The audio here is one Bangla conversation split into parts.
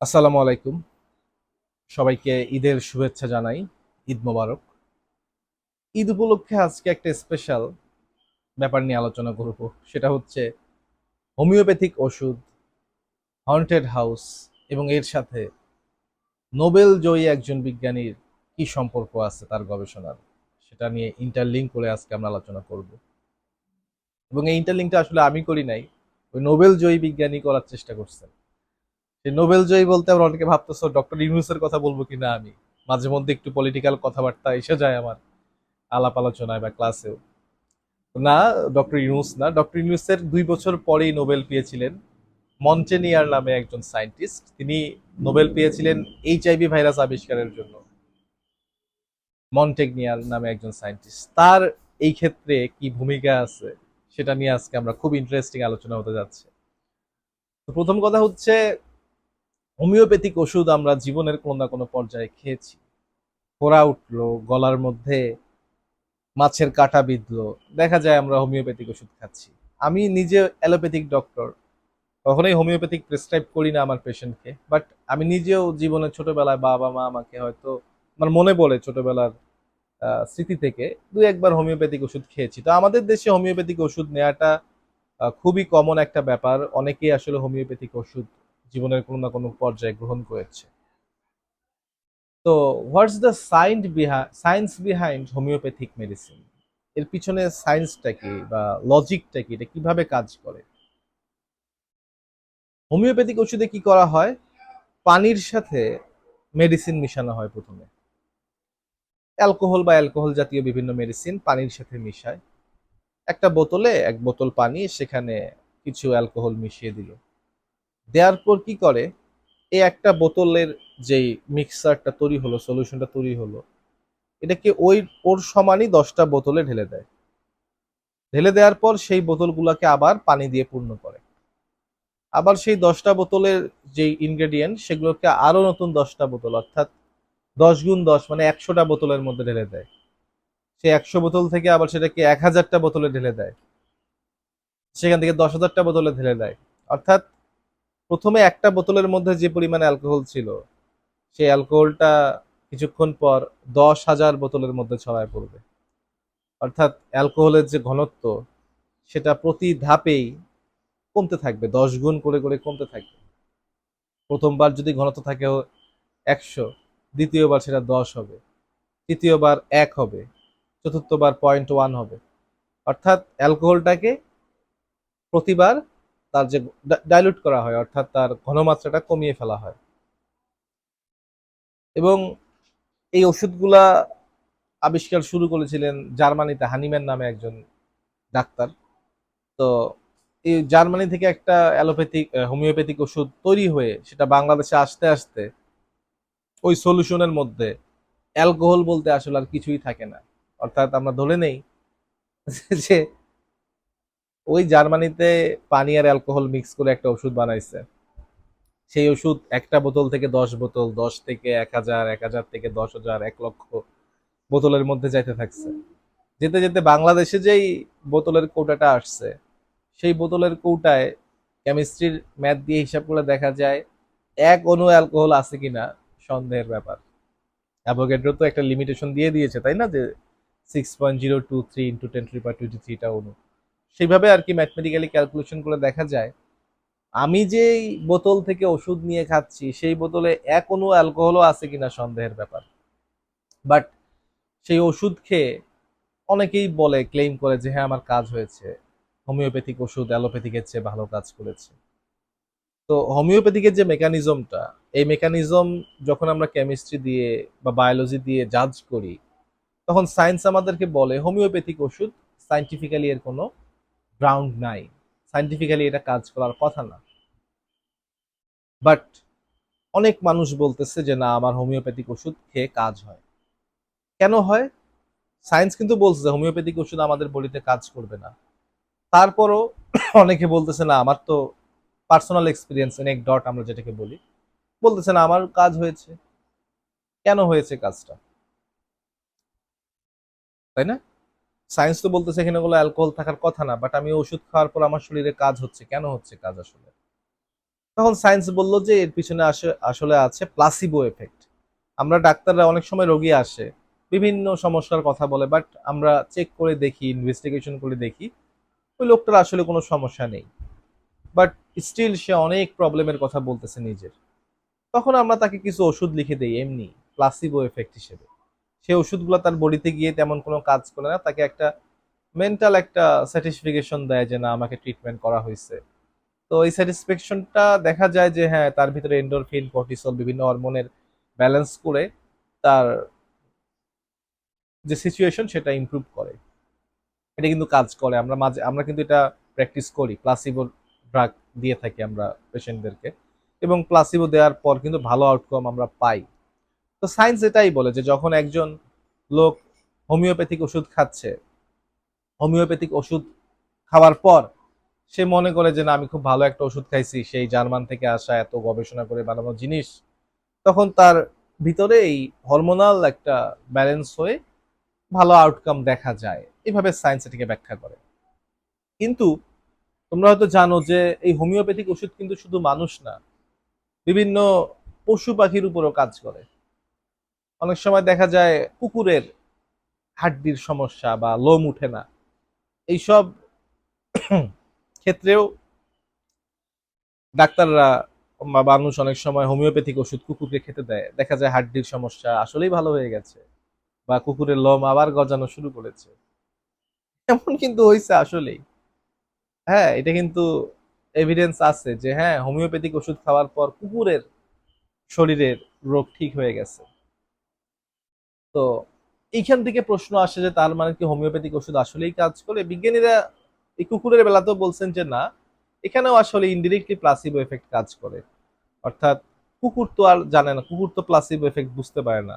আসসালামু আলাইকুম। সবাইকে ঈদের শুভেচ্ছা জানাই। ঈদ মোবারক। ঈদ উপলক্ষে আজকে একটা স্পেশাল ব্যাপার নিয়ে আলোচনা করব। সেটা হচ্ছে হোমিওপ্যাথিক ওষুধ হন্টেড হাউস এবং এর সাথে নোবেল জয়ী একজন বিজ্ঞানীর কি সম্পর্ক আছে তার গবেষণার? সেটা নিয়ে ইন্টারলিঙ্ক করে আজকে আমরা আলোচনা করব। এবং এই ইন্টারলিঙ্কটা আসলে আমি করি নাই, ওই নোবেল জয়ী বিজ্ঞানী করার চেষ্টা করছেন। সেই নোবেল জয়ী বলতে আমরা অনেকে ভাবতেছো, ডক্টর ইউনুসের কথা বলব কিনা আমি? মাঝে মধ্যে একটু পলিটিক্যাল কথাবার্তা এসে যায় আমার আলাপ আলোচনায় বা ক্লাসেও না, ডক্টর ইউনুস না। ডক্টর ইউনুসের দুই বছর পরেই নোবেল পেয়েছিলেন মন্টেনিয়ার নামে একজন সায়েন্টিস্ট তিনি নোবেল পেয়েছিলেন এইচআইভি ভাইরাস আবিষ্কারের জন্য। মন্টেগনিয়ার নামে একজন সায়েন্টিস্ট তার এই ক্ষেত্রে কি ভূমিকা আছে সেটা নিয়ে আজকে আমরা খুব ইন্টারেস্টিং আলোচনা হতে যাচ্ছে। তো প্রথম কথা হচ্ছে হোমিওপ্যাথিক ওষুধ আমরা জীবনের কোনো না কোনো পর্যায়ে খেয়েছি। ফোড়া উঠল, গলার মধ্যে মাছের কাটা বিঁধলো, দেখা যায় আমরা হোমিওপ্যাথিক ওষুধ খাচ্ছি। আমি নিজে অ্যালোপ্যাথিক ডক্টর, কখনোই হোমিওপ্যাথিক প্রেসক্রাইব করি না আমার পেশেন্টকে, বাট আমি নিজেও জীবনে ছোটবেলায় বাবা মা আমাকে হয়তো আমার মনে পড়ে ছোটবেলার স্মৃতি থেকে দু একবার হোমিওপ্যাথিক ওষুধ খেয়েছি। তো আমাদের দেশে হোমিওপ্যাথিক ওষুধ নেওয়াটা খুবই কমন একটা ব্যাপার। অনেকেই আসলে হোমিওপ্যাথিক ওষুধ জীবনের কোনো না কোনো পর্যায়ে গ্রহণ করেছে। তো what's the science behind science behind homeopathic medicine এর পিছনে সায়েন্সটা কি বা লজিকটা কি? এটা কীভাবে কাজ করে? হোমিওপ্যাথিক ওষুধে কি করা হয়? পানির সাথে মেডিসিন মিশানো হয় প্রথমে। অ্যালকোহল বা অ্যালকোহল জাতীয় বিভিন্ন মেডিসিন পানির সাথে মিশায়। একটা বোতলে এক বোতল পানি সেখানে কিছু অ্যালকোহল মিশিয়ে দিল। দেওয়ার পর কি করে? এই একটা বোতলের যেই মিক্সারটা তৈরি হলো সলিউশনটা তৈরি হলো, এটাকে ওই, ওর সমানই দশটা বোতলে ঢেলে দেয়। ঢেলে দেওয়ার পর সেই বোতলগুলোকে আবার পানি দিয়ে পূর্ণ করে। আবার সেই দশটা বোতলের যে ইনগ্রেডিয়েন্ট সেগুলোকে আরও নতুন দশটা বোতল, অর্থাৎ দশ গুণ দশ মানে একশোটা বোতলের মধ্যে ঢেলে দেয়। সেই একশো বোতল থেকে আবার সেটাকে এক হাজারটা বোতলে ঢেলে দেয়। সেখান থেকে দশ হাজারটা বোতলে ঢেলে দেয়। অর্থাৎ প্রথমে একটা বোতলের মধ্যে যে পরিমাণে অ্যালকোহল ছিল, সেই অ্যালকোহলটা কিছুক্ষণ পর দশ হাজার বোতলের মধ্যে ছড়ায় পড়বে। অর্থাৎ অ্যালকোহলের যে ঘনত্ব, সেটা প্রতি ধাপেই কমতে থাকবে, দশ গুণ করে করে কমতে থাকবে। প্রথমবার যদি ঘনত্ব থাকে একশো, দ্বিতীয়বার সেটা দশ হবে, তৃতীয়বার এক হবে, চতুর্থবার পয়েন্ট ওয়ান হবে। অর্থাৎ অ্যালকোহলটাকে প্রতিবার তার যে ডাইলুট করা হয়, অর্থাৎ তার ঘনমাত্রাটা কমিয়ে ফেলা হয়। এবং এই ওষুধগুলা আবিষ্কার শুরু করেছিলেন জার্মানিতে হানিম্যান নামে একজন ডাক্তার। তো এই জার্মানি থেকে একটা অ্যালোপ্যাথিক হোমিওপ্যাথিক ওষুধ তৈরি হয়ে সেটা বাংলাদেশে আসতে আসতে ওই সলিউশনের মধ্যে অ্যালকোহল বলতে আসলে আর কিছুই থাকে না। অর্থাৎ আমরা ধরে নেই যে ওই জার্মানিতে পানি আর অ্যালকোহল মিক্স করে একটা ওষুধ বানাইছে। সেই ওষুধ একটা বোতল থেকে দশ বোতল, দশ থেকে এক হাজার এক হাজার থেকে দশ হাজার, এক লক্ষ বোতলের মধ্যে যাইতে থাকছে। যেতে যেতে বাংলাদেশে যেই বোতলের কৌটাটা আসছে, সেই বোতলের কৌটায় কেমিস্ট্রির ম্যাথ দিয়ে হিসাব করে দেখা যায়, এক অণু অ্যালকোহল আছে কিনা, সন্দেহের ব্যাপার। অ্যাভোগেড্রো তো একটা লিমিটেশন দিয়ে দিয়েছে, তাই না? যে six point zero two three into ten বা টোয়েন্টি থ্রিটা অণু। সেইভাবে আর কি ম্যাথমেটিক্যালি ক্যালকুলেশন করে দেখা যায়। আমি যেই বোতল থেকে ওষুধ নিয়ে খাচ্ছি, সেই বোতলে এক অ্যালকোহলও আছে কিনা সন্দেহের ব্যাপার। বাট সেই ওষুধ খেয়ে অনেকেই বলে ক্লেম করে যে হ্যাঁ আমার কাজ হয়েছে। হোমিওপ্যাথিক ওষুধ অ্যালোপ্যাথিকের চেয়ে ভালো কাজ করেছে। তো হোমিওপ্যাথিকের যে মেকানিজমটা এই মেকানিজম যখন আমরা কেমিস্ট্রি দিয়ে বা বায়োলজি দিয়ে জাজ করি, তখন সায়েন্স আমাদেরকে বলে হোমিওপ্যাথিক ওষুধ সাইন্টিফিক্যালি এর কোনো গ্রাউন্ড নাই। সাইন্টিফিক্যালি এটা কাজ করার কথা না। বাট অনেক মানুষ বলতেছে যে, না, আমার হোমিওপ্যাথিক ওষুধ খেয়ে কাজ হয়। কেন হয়? সায়েন্স কিন্তু বলছে যে হোমিওপ্যাথিক ওষুধ আমাদের বডিতে কাজ করবে না। তারপরও অনেকে বলতেছে, না, আমার তো পার্সোনাল এক্সপিরিয়েন্স এক ডট আমরা যেটাকে বলি। বলতেছে, না, আমার কাজ হয়েছে। কেন হয়েছে কাজটা? তাই না? সায়েন্স তো বলতেছে এখানে কোনো অ্যালকোহল থাকার কথা না বাট আমি ওষুধ খাওয়ার পর আমার শরীরে কাজ হচ্ছে। কেন হচ্ছে কাজ আসলে? তখন সায়েন্স বলল যে এর পিছনে আসে- আসলে আছে প্লাসিবো এফেক্ট আমরা ডাক্তাররা অনেক সময় রোগী আসে, বিভিন্ন সমস্যার কথা বলে বাট আমরা চেক করে দেখি ইনভেস্টিগেশন করে দেখি, ওই লোকটার আসলে কোনো সমস্যা নেই। বাট স্টিল সে অনেক প্রবলেমের কথা বলতেছে নিজের। তখন আমরা তাকে কিছু ওষুধ লিখে দেই, এমনি প্লাসিবো এফেক্ট হিসেবে। সেই ওষুধগুলো তার বডিতে গিয়ে তেমন কোনো কাজ করে না, তাকে একটা মেন্টাল একটা স্যাটিসফিকেশন দেয় যে, না, আমাকে ট্রিটমেন্ট করা হয়েছে। তো এই স্যাটিসফ্যাকশনটা দেখা যায় যে হ্যাঁ তার ভিতরে এন্ডোরফিন কর্টিসল বিভিন্ন হরমোনের ব্যালেন্স করে তার যে সিচুয়েশন সেটা ইমপ্রুভ করে। এটা কিন্তু কাজ করে। আমরা মাঝে, আমরা কিন্তু এটা প্র্যাকটিস করি। প্লাসিবো ড্রাগ দিয়ে থাকি আমরা পেশেন্টদেরকে এবং প্লাসিবো দেওয়ার পর কিন্তু ভালো আউটকাম আমরা পাই। তো সায়েন্স এটাই বলে যে যখন একজন লোক হোমিওপ্যাথিক ওষুধ খাচ্ছে, হোমিওপ্যাথিক ওষুধ খাওয়ার পর সে মনে করে যে না, আমি খুব ভালো একটা ওষুধ খাইছি, সেই জার্মান থেকে আসা এত গবেষণা করে বানানো জিনিস, তখন তার ভিতরে এই হরমোনাল একটা ব্যালেন্স হয়ে ভালো আউটকাম দেখা যায়। এইভাবে সায়েন্স এটিকে ব্যাখ্যা করে। কিন্তু তোমরা হয়তো জানো যে এই হোমিওপ্যাথিক ওষুধ কিন্তু শুধু মানুষ না, বিভিন্ন পশু পাখির উপরও কাজ করে। অনেক সময় দেখা যায় কুকুরের হাড্ডির সমস্যা বা লোম উঠে না। এইসব ক্ষেত্রেও ডাক্তাররা বা মানুষ অনেক সময় হোমিওপ্যাথিক ওষুধ কুকুরকে খেতে দেয়। দেখা যায় হাড্ডির সমস্যা আসলেই ভালো হয়ে গেছে বা কুকুরের লোম আবার গজানো শুরু করেছে। এমন কিন্তু হয়েছে আসলেই। হ্যাঁ এটা কিন্তু এভিডেন্স আছে যে হ্যাঁ হোমিওপ্যাথিক ওষুধ খাওয়ার পর কুকুরের শরীরের রোগ ঠিক হয়ে গেছে। তো এইখান থেকে প্রশ্ন আসে যে তার মানে কি হোমিওপ্যাথিক ওষুধ আসলেই কাজ করে? বিজ্ঞানীরা এই কুকুরের বেলাতেও বলছেন যে না, এখানেও আসলে ইনডিরেক্টলি প্লাসিবো এফেক্ট কাজ করে। অর্থাৎ কুকুর তো আর জানে না, কুকুর তো প্লাসিবো এফেক্ট বুঝতে পারে না।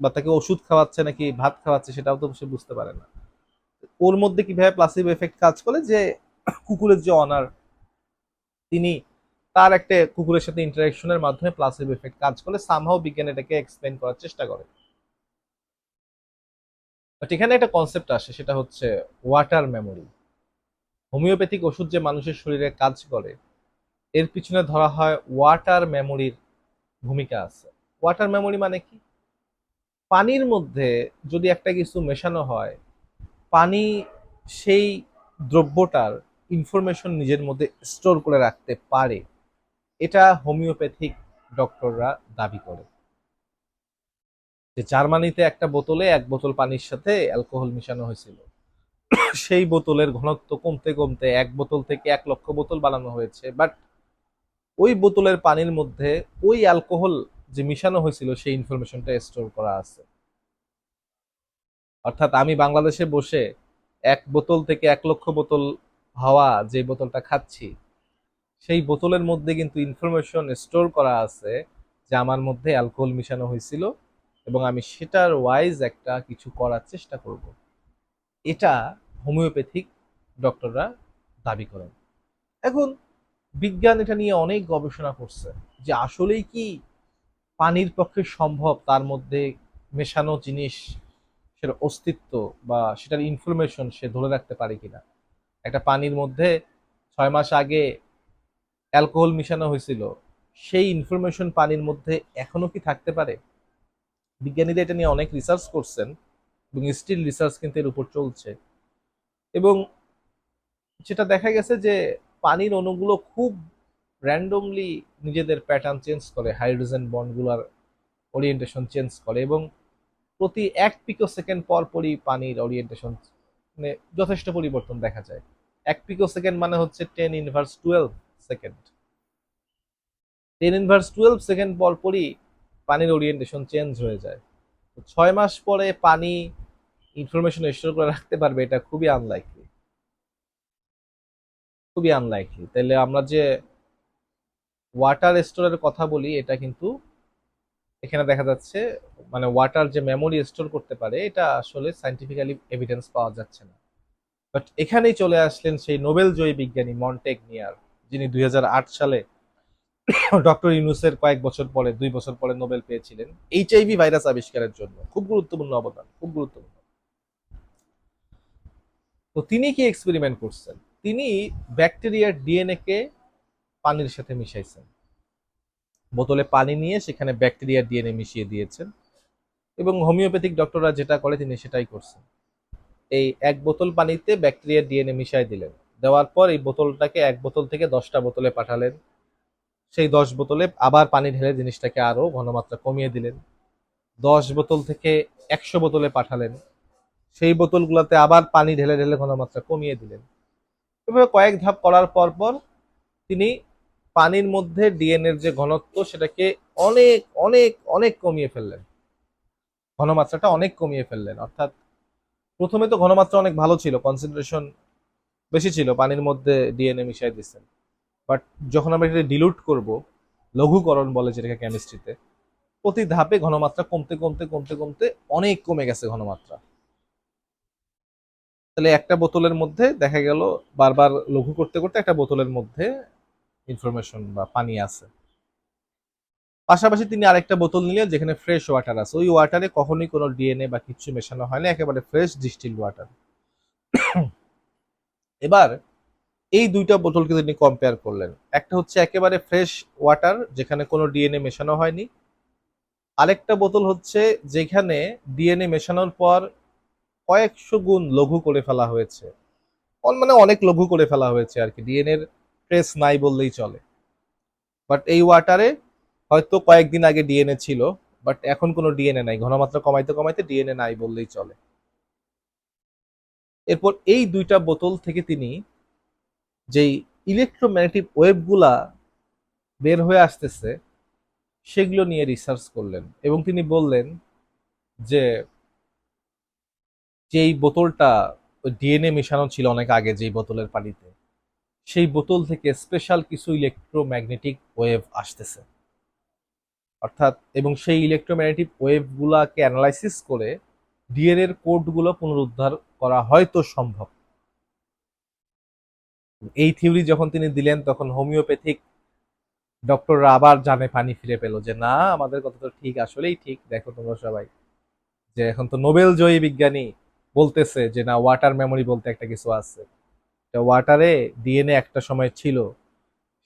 বা তাকে ওষুধ খাওয়াচ্ছে নাকি ভাত খাওয়াচ্ছে সেটাও তো সে বুঝতে পারে না। ওর মধ্যে কীভাবে প্লাসিবো এফেক্ট কাজ করে যে কুকুরের যে অনার তিনি তার একটা কুকুরের সাথে ইন্টারাকশনের মাধ্যমে প্লাসিবো এফেক্ট কাজ করে সামহাও বিজ্ঞান এটাকে এক্সপ্লেন করার চেষ্টা করে। বাট এখানে একটা কনসেপ্ট আসে, সেটা হচ্ছে ওয়াটার মেমোরি হোমিওপ্যাথিক ওষুধ যে মানুষের শরীরে কাজ করে, এর পিছনে ধরা হয় ওয়াটার মেমোরির ভূমিকা আছে। ওয়াটার মেমোরি মানে কি? পানির মধ্যে যদি একটা কিছু মেশানো হয়, পানি সেই দ্রব্যটার ইনফরমেশন নিজের মধ্যে স্টোর করে রাখতে পারে। এটা হোমিওপ্যাথিক ডক্টররা দাবি করে। যে জার্মানিতে একটা বোতলে এক বোতল পানির সাথে অ্যালকোহল মিশানো হয়েছিল। সেই বোতলের ঘনত্ব কমতে কমতে এক বোতল থেকে এক লক্ষ বোতল বানানো হয়েছে। বাট ওই বোতলের পানির মধ্যে ওই অ্যালকোহল যে মিশানো হয়েছিল, সেই ইনফরমেশনটা স্টোর করা আছে। অর্থাৎ আমি বাংলাদেশে বসে এক বোতল থেকে এক লক্ষ বোতল হাওয়া যে বোতলটা খাচ্ছি, সেই বোতলের মধ্যে কিন্তু ইনফরমেশন স্টোর করা আছে যে আমার মধ্যে অ্যালকোহল মিশানো হয়েছিল। এবং আমি সেটার ওয়াইজ একটা কিছু করার চেষ্টা করব। এটা হোমিওপ্যাথিক ডক্টররা দাবি করেন। এখন বিজ্ঞান এটা নিয়ে অনেক গবেষণা করছে যে আসলেই কি পানির পক্ষে সম্ভব তার মধ্যে মেশানো জিনিস সেটার অস্তিত্ব বা সেটার ইনফরমেশন সে ধরে রাখতে পারে কিনা। একটা পানির মধ্যে ছয় মাস আগে অ্যালকোহল মিশানো হয়েছিল, সেই ইনফরমেশন পানির মধ্যে এখনও কি থাকতে পারে? বিজ্ঞানীরা এটা নিয়ে অনেক রিসার্চ করছেন এবং স্টিল রিসার্চ কিন্তু এর উপর চলছে। এবং সেটা দেখা গেছে যে পানির অণুগুলো খুব র্যান্ডমলি নিজেদের প্যাটার্ন চেঞ্জ করে হাইড্রোজেন বন্ডগুলোর ওরিয়েন্টেশন চেঞ্জ করে এবং প্রতি এক পিকো সেকেন্ড পর পরই পানির ওরিয়েন্টেশন মানে যথেষ্ট পরিবর্তন দেখা যায়। এক পিকো সেকেন্ড মানে হচ্ছে ten inverse twelve second ten inverse twelve second পর পরই পানির ওরিয়েন্টেশন চেঞ্জ হয়ে যায়। ছয় মাস পরে পানি ইনফরমেশন স্টোর করে রাখতে পারবে, এটা খুবই আনলাইকলি খুবই আনলাইকলি তাহলে আমরা যে ওয়াটার স্টোরের কথা বলি, এটা কিন্তু এখানে দেখা যাচ্ছে মানে ওয়াটার যে মেমোরি স্টোর করতে পারে, এটা আসলে সাইন্টিফিক্যালি এভিডেন্স পাওয়া যাচ্ছে না। বাট এখানেই চলে আসলেন সেই নোবেল জয়ী বিজ্ঞানী মন্টেক নিয়ার যিনি দুই হাজার আট সালে ডক্টর ইউনুসের কয়েক বছর পরে, দুই বছর পরে নোবেল পেয়েছিলেন এইচআইভি ভাইরাস আবিষ্কারের জন্য। খুব গুরুত্বপূর্ণ অবদান, খুব গুরুত্বপূর্ণ। তো তিনি কি এক্সপেরিমেন্ট করছেন? তিনি ব্যাকটেরিয়ার ডিএনএ কে পানির সাথে মিশাইছেন। বোতলে পানি নিয়ে সেখানে ব্যাকটেরিয়া ডিএনএ মিশিয়ে দিয়েছেন এবং হোমিওপ্যাথিক ডক্টররা যেটা করে তিনি সেটাই করছেন। এই এক বোতল পানিতে ব্যাকটেরিয়া ডিএনএ মিশাই দিলেন। দেওয়ার পর এই বোতলটাকে এক বোতল থেকে দশটা বোতলে পাঠালেন। সেই দশ বোতলে আবার পানি ঢেলে জিনিসটাকে আরও ঘনমাত্রা কমিয়ে দিলেন। দশ বোতল থেকে একশো বোতলে পাঠালেন। সেই বোতলগুলোতে আবার পানি ঢেলে ঢেলে ঘনমাত্রা কমিয়ে দিলেন। এভাবে কয়েক ধাপ করার পর পর তিনি পানির মধ্যে ডিএনএর যে ঘনত্ব, সেটাকে অনেক অনেক অনেক কমিয়ে ফেললেন। ঘনমাত্রাটা অনেক কমিয়ে ফেললেন। অর্থাৎ প্রথমে তো ঘনমাত্রা অনেক ভালো ছিল কনসেন্ট্রেশন বেশি ছিল, পানির মধ্যে ডিএনএ মিশাই দিচ্ছেন। বাট যখন আমরা এটা ডিলুট করব, লঘুকরণ বলে যেটাকে কেমিস্ট্রিতে প্রতি ধাপে ঘনমাত্রা কমতে কমতে কমতে কমতে অনেক কমে গেছে ঘনমাত্রা। তাহলে একটা বোতলের মধ্যে দেখা গেল বারবার লঘু করতে করতে একটা বোতলের মধ্যে ইনফরমেশন বা পানি আছে। পাশাপাশি তিনি আরেকটা বোতল নিলেন যেখানে ফ্রেশ ওয়াটার আছে। ওই ওয়াটারে কখনোই কোনো ডিএনএ বা কিছু মেশানো হয়নি, একেবারে ফ্রেশ ডিস্টিল ওয়াটার এবার এই দুইটা বোতলকে তিনি কম্পেয়ার করলেন। একটা হচ্ছে একেবারে ফ্রেশ ওয়াটার যেখানে কোনো ডিএনএ মেশানো হয়নি। আরেকটা বোতল হচ্ছে যেখানে ডিএনএ মেশানোর পর কয়েকশো গুণ লঘু করে ফেলা হয়েছে। মানে অনেক লঘু করে ফেলা হয়েছে আর কি। ডিএনএ এর ট্রেস নাই বললেই চলে। বাট এই ওয়াটারে হয়তো কয়েকদিন আগে ডিএনএ ছিল বাট এখন কোনো ডিএনএ নাই। ঘনমাত্রা কমাইতে কমাইতে ডিএনএ নাই বললেই চলে। এরপর এই দুইটা বোতল থেকে তিনি যেই ইলেকট্রোম্যাগনেটিক ওয়েভগুলা বের হয়ে আসতেছে, সেগুলো নিয়ে রিসার্চ করলেন এবং তিনি বললেন যে যেই বোতলটা ডিএনএ মেশানো ছিল অনেক আগে যেই বোতলের পানিতে, সেই বোতল থেকে স্পেশাল কিছু ইলেকট্রোম্যাগনেটিক ওয়েভ আসতেছে। অর্থাৎ এবং সেই ইলেকট্রোম্যাগনেটিক ওয়েভগুলাকে অ্যানালাইসিস করে ডিএনএর কোডগুলো পুনরুদ্ধার করা হয়তো সম্ভব। এই থিওরি যখন তিনি দিলেন, তখন হোমিওপ্যাথিক ডক্টররা আবার জানে পানি ফিরে পেল যে, না, আমাদের কথা তো ঠিক, আসলেই ঠিক। দেখো তোমরা সবাই যে এখন তো নোবেল জয়ী বিজ্ঞানী বলতেছে যে, না ওয়াটার মেমোরি বলতে একটা কিছু আছে। ওয়াটারে ডিএনএ একটা সময় ছিল।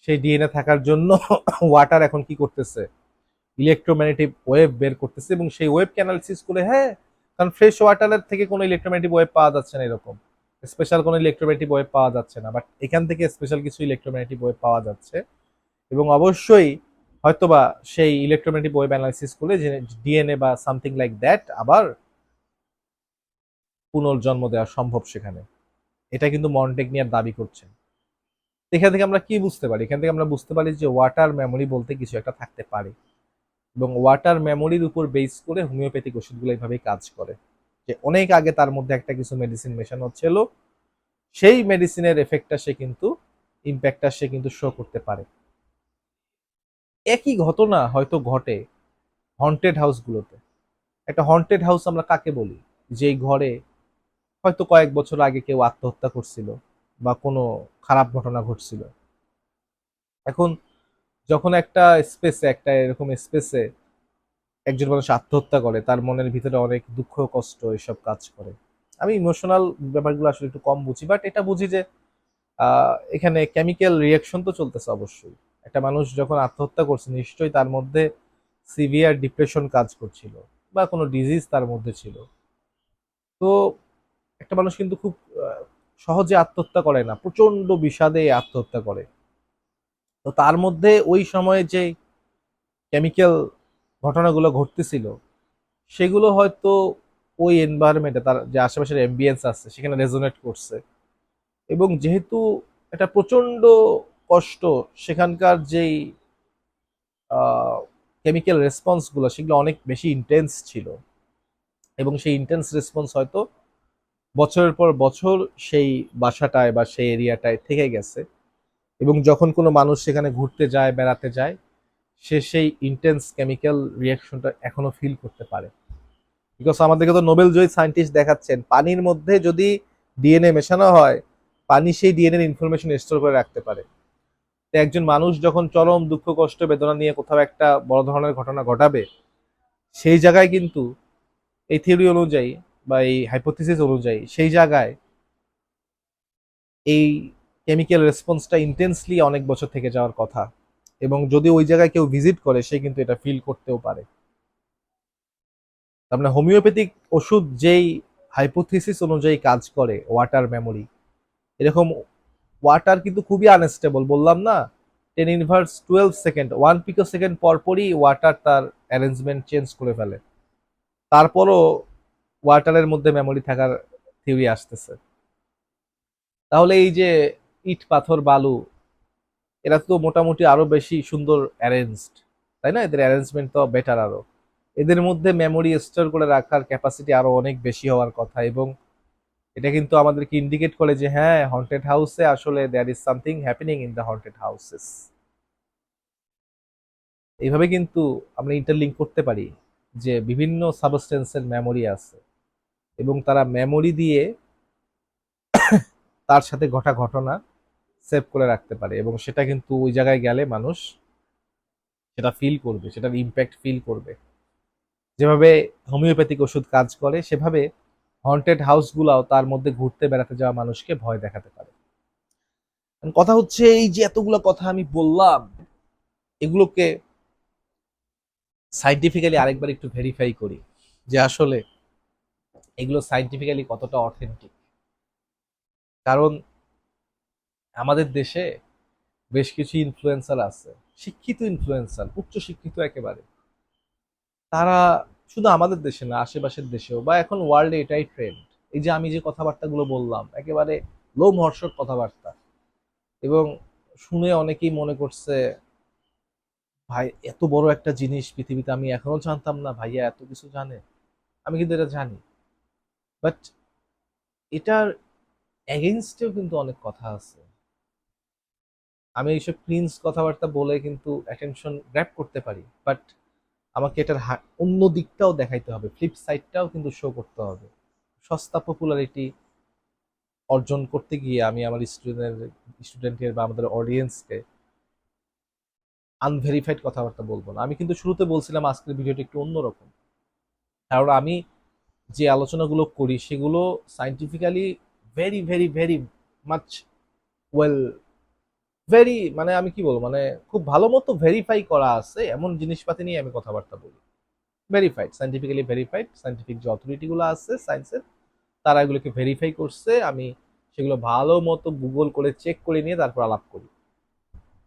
সেই ডিএনএ থাকার জন্য ওয়াটার এখন কি করতেছে? ইলেকট্রোম্যাগনেটিক ওয়েভ বের করতেছে এবং সেই ওয়েভ অ্যানালিসিস করে হ্যাঁ কারণ ফ্রেশ ওয়াটারের থেকে কোনো ইলেকট্রোম্যাগনেটিক ওয়েভ পাওয়া যাচ্ছে না এরকম। স্পেশাল কোনো ইলেকট্রোম্যাগনেটিক ওয়েভ পাওয়া যাচ্ছে না বাট এখান থেকে স্পেশাল কিছু ইলেকট্রোম্যাগনেটিক ওয়েভ পাওয়া যাচ্ছে। এবং অবশ্যই হয়তোবা সেই ইলেকট্রোম্যাগনেটিক ওয়েভ অ্যানালাইসিস করে যে ডিএনএ বা সামথিং লাইক দ্যাট আবার পুনর্জন্ম দেওয়া সম্ভব সেখানে। এটা কিন্তু মন্টেগনিয়ার দাবি করছেন এখান থেকে আমরা কি বুঝতে পারি? এখান থেকে আমরা বুঝতে পারি যে ওয়াটার মেমোরি বলতে কিছু একটা থাকতে পারে। এবং ওয়াটার মেমোরির উপর বেস করে হোমিওপ্যাথিক ওষুধগুলো এইভাবেই কাজ করে। যে অনেক আগে তার মধ্যে একটা কিছু মেডিসিন মেশানো ছিল, সেই মেডিসিনের এফেক্টটা সে কিন্তু ইম্প্যাক্টটা সে কিন্তু শো করতে পারে। একই ঘটনা হয়তো ঘটে হন্টেড হাউসগুলোতে একটা হন্টেড হাউস আমরা কাকে বলি? যেই ঘরে হয়তো কয়েক বছর আগে কেউ আত্মহত্যা করছিল বা কোনো খারাপ ঘটনা ঘটছিল। এখন যখন একটা স্পেসে একটা এরকম স্পেসে একজন মানুষ আত্মহত্যা করে, তার মনের ভিতরে অনেক দুঃখ, কষ্ট এসব কাজ করে। আমি ইমোশনাল ব্যাপারগুলো আসলে একটু কম বুঝি বাট এটা বুঝি যে এখানে কেমিক্যাল রিয়াকশন তো চলতেছে অবশ্যই। একটা মানুষ যখন আত্মহত্যা করছে, নিশ্চয়ই তার মধ্যে সিভিয়ার ডিপ্রেশন কাজ করছিল বা কোনো ডিজিজ তার মধ্যে ছিল। তো একটা মানুষ কিন্তু খুব সহজে আত্মহত্যা করে না প্রচণ্ড বিষাদে আত্মহত্যা করে। তো তার মধ্যে ওই সময়ে যে কেমিক্যাল ঘটনাগুলো ঘটতেছিল, সেগুলো হয়তো ওই এনভায়রনমেন্টে তার যে আশেপাশের অ্যাম্বিয়েন্স আছে, সেখানে রেজোনেট করছে। এবং যেহেতু এটা প্রচণ্ড কষ্ট, সেখানকার যেই কেমিক্যাল রেসপন্সগুলো সেগুলো অনেক বেশি ইন্টেন্স ছিল। এবং সেই ইন্টেন্স রেসপন্স হয়তো বছরের পর বছর সেই বাসাটায় বা সেই এরিয়াটায় থেকে গেছে। এবং যখন কোনো মানুষ সেখানে ঘুরতে যায়, বেড়াতে যায় সে সেই ইন্টেন্স কেমিক্যাল রিয়াকশনটা এখনও ফিল করতে পারে। বিকজ আমাদেরকে তো নোবেল জয়ী সায়েন্টিস্ট দেখাচ্ছেন, পানির মধ্যে যদি ডিএনএ মেশানো হয়, পানি সেই ডিএনএ ইনফরমেশন স্টোর করে রাখতে পারে। তো একজন মানুষ যখন চরম দুঃখ, কষ্ট, বেদনা নিয়ে কোথাও একটা বড় ধরনের ঘটনা ঘটাবে, সেই জায়গায় কিন্তু এই থিওরি অনুযায়ী বা এই হাইপোথিসিস অনুযায়ী সেই জায়গায় এই কেমিক্যাল রেসপন্সটা ইন্টেন্সলি অনেক বছর থেকে যাওয়ার কথা। এবং যদি ওই জায়গায় কেউ ভিজিট করে, সে কিন্তু এটা ফিল করতেও পারে। তার মানে হোমিওপ্যাথিক ওষুধ যেই হাইপোথিসিস অনুযায়ী কাজ করে ওয়াটার মেমোরি এরকম ওয়াটার কিন্তু খুবই আনস্টেবল বললাম না? Ten inverse twelve second one pico second পরপরই ওয়াটার তার অ্যারেঞ্জমেন্ট চেঞ্জ করে ফেলে। তারপরও ওয়াটারের মধ্যে মেমোরি থাকার থিওরি আসতেছে। তাহলে এই যে ইট, পাথর, বালু এরা তো মোটামুটি আরও বেশি সুন্দর অ্যারেঞ্জড তাই না? এদের অ্যারেঞ্জমেন্ট তো বেটার আরও। এদের মধ্যে মেমোরি স্টোর করে রাখার ক্যাপাসিটি আরও অনেক বেশি হওয়ার কথা এবং এটা কিন্তু আমাদেরকে ইন্ডিকেট করে যে হ্যাঁ হন্টেড হাউসে আসলে there is something happening in the haunted houses এইভাবে কিন্তু আমরা ইন্টারলিঙ্ক করতে পারি যে বিভিন্ন সাবস্টেন্সের মেমোরি আছে এবং তারা মেমোরি দিয়ে তার সাথে ঘটা ঘটনা সেভ করে রাখতে পারে এবং সেটা কিন্তু ওই জায়গায় গেলে মানুষ সেটা ফিল করবে সেটার ইম্প্যাক্ট ফিল করবে। যেভাবে হোমিওপ্যাথিক ওষুধ কাজ করে, সেভাবে হন্টেড হাউসগুলাও তার মধ্যে ঘুরতে বেড়াতে যাওয়া মানুষকে ভয় দেখাতে পারে। কথা হচ্ছে এই যে এতগুলো কথা আমি বললাম, এগুলোকে সাইন্টিফিক্যালি আরেকবার একটু ভেরিফাই করি যে আসলে এগুলো সাইন্টিফিক্যালি কতটা অথেন্টিক কারণ আমাদের দেশে বেশ কিছু ইনফ্লুয়েন্সার আছে, শিক্ষিত ইনফ্লুয়েন্সার উচ্চ শিক্ষিত একেবারে। তারা শুধু আমাদের দেশে না, আশেপাশের দেশেও, বা এখন ওয়ার্ল্ডে এটাই ট্রেন্ড এই যে আমি যে কথাবার্তাগুলো বললাম, একেবারে লোমহর্ষক কথাবার্তা। এবং শুনে অনেকেই মনে করছে, ভাই, এত বড় একটা জিনিস পৃথিবীতে আমি এখনও জানতাম না, ভাইয়া এত কিছু জানে। আমি কিন্তু এটা জানি। বাট এটার এগেনস্টেও কিন্তু অনেক কথা আছে। আমি এইসব প্রিন্স কথাবার্তা বলে কিন্তু অ্যাটেনশন গ্র্যাপ করতে পারি বাট আমাকে এটার অন্য দিকটাও দেখাইতে হবে। ফ্লিপ সাইডটাও কিন্তু শো করতে হবে। সস্তা পপুলারিটি অর্জন করতে গিয়ে আমি আমার স্টুডেন্টের স্টুডেন্টের বা আমাদের অডিয়েন্সকে আনভেরিফাইড কথাবার্তা বলব না। আমি কিন্তু শুরুতে বলছিলাম আজকের ভিডিওটা একটু অন্যরকম। কারণ আমি যে আলোচনাগুলো করি সেগুলো scientifically very very very much well very মানে আমি কি বলব মানে খুব ভালো মতো ভেরিফাই করা আছে, এমন জিনিসপাতি নিয়ে আমি কথাবার্তা বলি। ভেরিফাইড সাইন্টিফিক্যালি ভেরিফাইড সাইন্টিফিক যে অথরিটিগুলো আছে সায়েন্সের তারা এগুলোকে ভেরিফাই করছে, আমি সেগুলো ভালো মতো গুগল করে চেক করে নিয়ে তারপর আলাপ করি।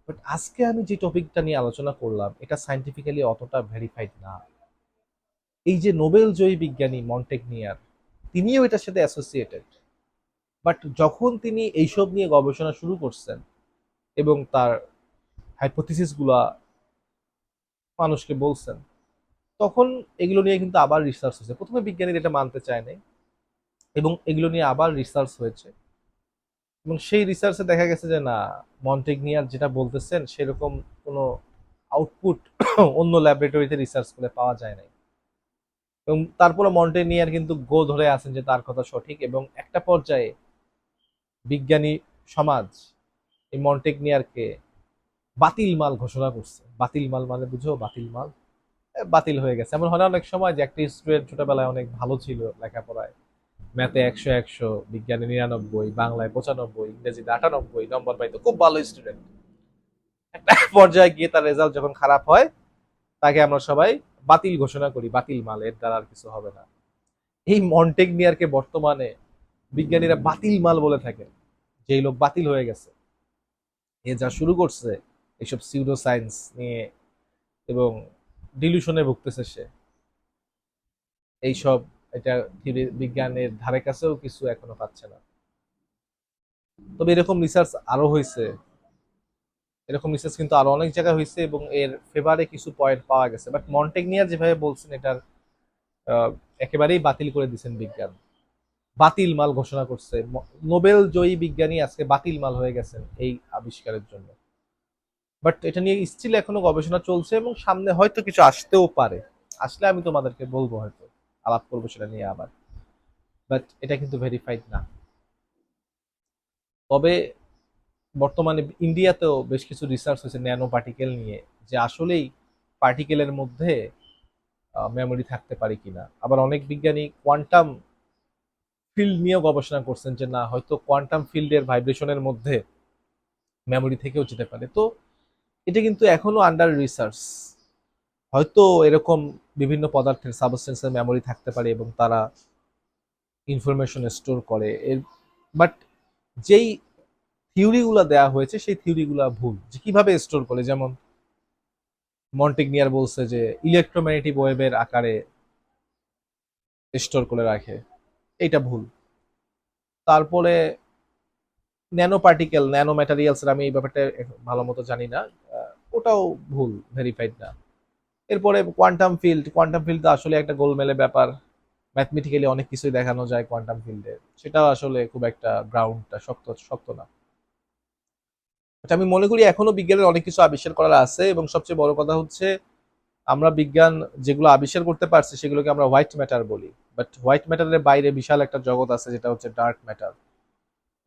বাট আজকে আমি যে টপিকটা নিয়ে আলোচনা করলাম, এটা সাইন্টিফিক্যালি অতটা ভেরিফাইড না। এই যে নোবেল জয়ী বিজ্ঞানী মন্টেগনিয়ার তিনিও এটার সাথে অ্যাসোসিয়েটেড বাট যখন তিনি এইসব নিয়ে গবেষণা শুরু করছেন এবং তার হাইপোথিসিসগুলা মানুষকে বলছেন। তখন এগুলো নিয়ে কিন্তু আবার রিসার্চ হয়েছে। প্রথমে বিজ্ঞানীরা এটা মানতে চায় নাই এবং এগুলো নিয়ে আবার রিসার্চ হয়েছে। এবং সেই রিসার্চে দেখা গেছে যে, না মন্টেগনিয়ার যেটা বলতেছেন, সেরকম কোনো আউটপুট অন্য ল্যাবরেটরিতে রিসার্চ করে পাওয়া যায় নাই। এবং তারপরে মন্টেনিয়ার কিন্তু গো ধরে আছেন যে, তার কথা সঠিক এবং একটা পর্যায়ে বিজ্ঞানী সমাজ এই মন্টেগনিয়ারকে বাতিল মাল ঘোষণা করছে। বাতিল মাল মানে বুঝো? বাতিল মাল। বাতিল হয়ে গেছে। এমন হয় অনেক সময় যে একটা স্টুডেন্ট ছোটবেলায় অনেক ভালো ছিল লেখাপড়ায়। ম্যাথে একশো একশো, বিজ্ঞানে নিরানব্বই, বাংলায় পঁচানব্বই, ইংরেজিতে আটানব্বই, নম্বর পাইতো খুব ভালো স্টুডেন্ট একটা পর্যায়ে গিয়ে তার রেজাল্ট যখন খারাপ হয়, তাকে আমরা সবাই বাতিল ঘোষণা করি, বাতিল মাল, এর দ্বারা আর কিছু হবে না। এই মন্টেগনিয়ারকে বর্তমানে বিজ্ঞানীরা বাতিল মাল বলে থাকেন। যেই লোক বাতিল হয়ে গেছে। এ যা শুরু করছে এইসব সিউডো সায়েন্স নিয়ে এবং ডিলিউশনে ভুগতেছে সে। এইসব এটা বিজ্ঞানের ধারে কাছেও কিছু এখনও পাচ্ছে না। তবে এরকম রিসার্চ আরও হয়েছে। এরকম রিসার্চ কিন্তু আরও অনেক জায়গায় হয়েছে এবং এর ফেভারে কিছু পয়েন্ট পাওয়া গেছে। বাট মন্টেগনিয়ার যেভাবে বলছেন, এটার একেবারেই বাতিল করে দিয়েছেন বিজ্ঞান। বাতিল মাল ঘোষণা করছে। নোবেল জয়ী বিজ্ঞানী আজকে বাতিল মাল হয়ে গেছেন এই আবিষ্কারের জন্য। বাট এটা নিয়ে স্টিল এখনও গবেষণা চলছে এবং সামনে হয়তো কিছু আসতেও পারে। আসলে আমি তোমাদেরকে বলব হয়তো, আলাপ করব সেটা নিয়ে আবার। বাট এটা কিন্তু ভেরিফাইড না। তবে বর্তমানে ইন্ডিয়াতেও বেশ কিছু রিসার্চ হয়েছে ন্যানো পার্টিকেল নিয়ে, যে আসলেই পার্টিকেলের মধ্যে মেমোরি থাকতে পারে কিনা। আবার অনেক বিজ্ঞানী কোয়ান্টাম ফিল্ড নিয়েও গবেষণা করছেন যে না, হয়তো কোয়ান্টাম ফিল্ডের ভাইব্রেশনের মধ্যে মেমোরি থেকেও যেতে পারে। তো এটা কিন্তু এখনও আন্ডার রিসার্চ হয়তো এরকম বিভিন্ন পদার্থের সাবস্টেন্সের মেমোরি থাকতে পারে এবং তারা ইনফরমেশন স্টোর করে। এর বাট যেই থিওরিগুলো দেওয়া হয়েছে, সেই থিওরিগুলো ভুল। যে কীভাবে স্টোর করে? যেমন মন্টেগনিয়ার বলছে যে ইলেকট্রোম্যাগনেটিক ওয়েভের আকারে স্টোর করে রাখে। এটা ভুল। তারপরে ন্যানো পার্টিকেল ন্যানো ম্যাটেরিয়ালস আমি এই ব্যাপারটা ভালো মতো জানি না। ওটাও ভুল ভেরিফাইড না। এরপরে কোয়ান্টাম ফিল্ড কোয়ান্টাম ফিল্ড আসলে একটা গোলমেলে ব্যাপার। ম্যাথমেটিক্যালি অনেক কিছুই দেখানো যায় কোয়ান্টাম ফিল্ডে সেটাও আসলে খুব একটা গ্রাউন্ডটা শক্ত শক্ত না। আমি মনে করি এখনও বিজ্ঞানের অনেক কিছু আবিষ্কার করার আছে এবং সবচেয়ে বড় কথা হচ্ছে, আমরা বিজ্ঞান যেগুলো আবিষ্কার করতে পারছি সেগুলোকে আমরা হোয়াইট ম্যাটার বলি। বাট হোয়াইট ম্যাটারের বাইরে বিশাল একটা জগৎ আছে যেটা হচ্ছে ডার্ক ম্যাটার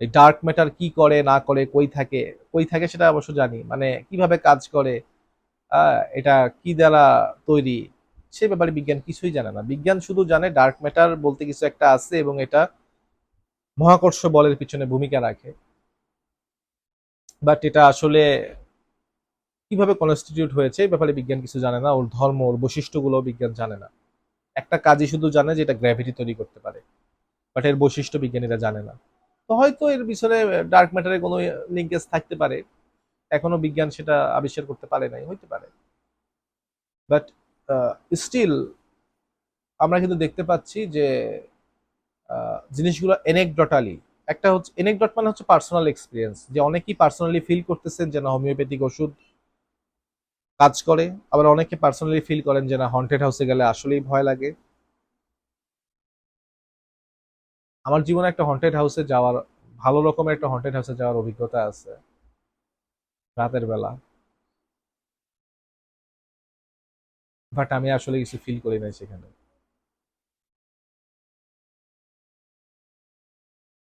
এই ডার্ক ম্যাটার কি করে, না করে, কই থাকে কই থাকে সেটা অবশ্য জানি। মানে কীভাবে কাজ করে এটা কি দ্বারা তৈরি, সে ব্যাপারে বিজ্ঞান কিছুই জানে না। বিজ্ঞান শুধু জানে ডার্ক ম্যাটার বলতে কিছু একটা আছে এবং এটা মহাকর্ষ বলের পিছনে ভূমিকা রাখে। বাট এটা আসলে কীভাবে কনস্টিটিউট হয়েছে, এই ব্যাপারে বিজ্ঞান কিছু জানে না। ওর ধর্ম, ওর বৈশিষ্ট্যগুলো বিজ্ঞান জানে না। একটা কাজই শুধু জানে যে এটা গ্র্যাভিটি তৈরি করতে পারে বাট এর বৈশিষ্ট্য বিজ্ঞানীরা জানে না। তো হয়তো এর পিছনে ডার্ক ম্যাটারের কোনো লিঙ্কেজ থাকতে পারে, এখনও বিজ্ঞান সেটা আবিষ্কার করতে পারে নাই, হইতে পারে। বাট স্টিল আমরা কিন্তু দেখতে পাচ্ছি যে জিনিসগুলো এনেকডটালি একটা হচ্ছে এনেকডট মানে হচ্ছে পার্সোনাল এক্সপিরিয়েন্স যে অনেকেই পার্সোনালি ফিল করতেছেন যে না হোমিওপ্যাথিক ওষুধ কাজ করে, আবার অনেকে পার্সোনালি ফিল করেন যে না হন্টেড হাউসে গেলে আসলেই ভয় লাগে। আমার জীবনে একটা হন্টেড হাউসে যাওয়ার, ভালো রকমের একটা হন্টেড হাউসে যাওয়ার অভিজ্ঞতা আছে। রাতের বেলা। বাট আমি আসলে কিছু ফিল করি নাই সেখানে।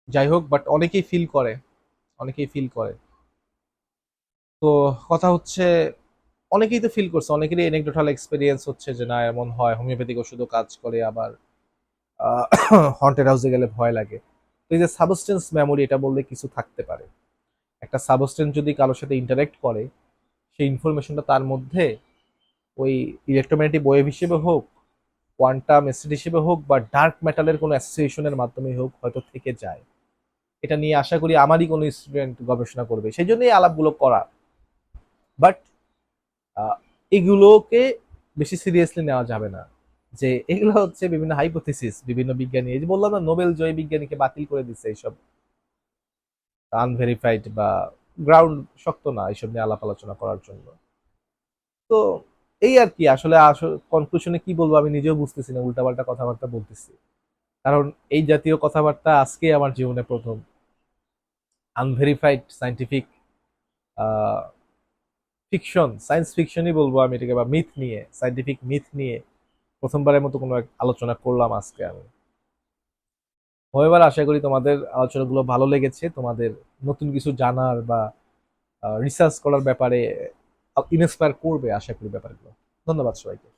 যাই হোক বাট অনেকেই ফিল করে, অনেকেই ফিল করে। তো কথা হচ্ছে অনেকেই তো ফিল করছে, অনেকেরই এনেকডোটাল এক্সপিরিয়েন্স হচ্ছে যে না, এমন হয় হোমিওপ্যাথিক ওষুধও কাজ করে, আবার হন্টেড হাউসে গেলে ভয় লাগে। তো এই যে সাবস্টেন্স মেমোরি এটা বললে কিছু থাকতে পারে। একটা সাবস্টেন্স যদি কারোর সাথে ইন্টারেক্ট করে, সেই ইনফরমেশনটা তার মধ্যে ওই ইলেকট্রোম্যাগনেটিক ওয়েভ হিসেবে হোক কোয়ান্টাম এসিড হিসেবে হোক, বা ডার্ক মেটালের কোনো অ্যাসোসিয়েশনের মাধ্যমে হোক, হয়তো থেকে যায়। এটা নিয়ে আশা করি আমারই কোনো স্টুডেন্ট গবেষণা করবে। সেই জন্যই আলাপগুলো করা। বাট এগুলোকে বেশি সিরিয়াসলি নেওয়া যাবে না। যে এগুলো হচ্ছে বিভিন্ন হাইপোথিসিস বিভিন্ন বিজ্ঞানী। এই যে বললাম না, নোবেল জয়ী বিজ্ঞানীকে বাতিল করে দিচ্ছে এইসব। আনভেরিফাইড বা গ্রাউন্ড শক্ত না এইসব নিয়ে আলাপ আলোচনা করার জন্য। তো এই আর কি, আসলে কনক্লুশনে কি বলব আমি নিজেও বুঝতেছি না, উল্টাপাল্টা কথাবার্তা বলতেছি। কারণ এই জাতীয় কথাবার্তা আজকে আমার জীবনে প্রথম। আনভেরিফাইড সাইন্টিফিক ফিকশন সায়েন্স ফিকশনই বলব আমি এটাকে, বা মিথ নিয়ে সাইন্টিফিক মিথ নিয়ে প্রথমবারের মতো কোনো এক আলোচনা করলাম আজকে আমি। এবার আশা করি তোমাদের আলোচনাগুলো ভালো লেগেছে, তোমাদের নতুন কিছু জানার বা রিসার্চ করার ব্যাপারে ইনস্পায়ার করবে আশা করি ব্যাপারগুলো। ধন্যবাদ সবাইকে।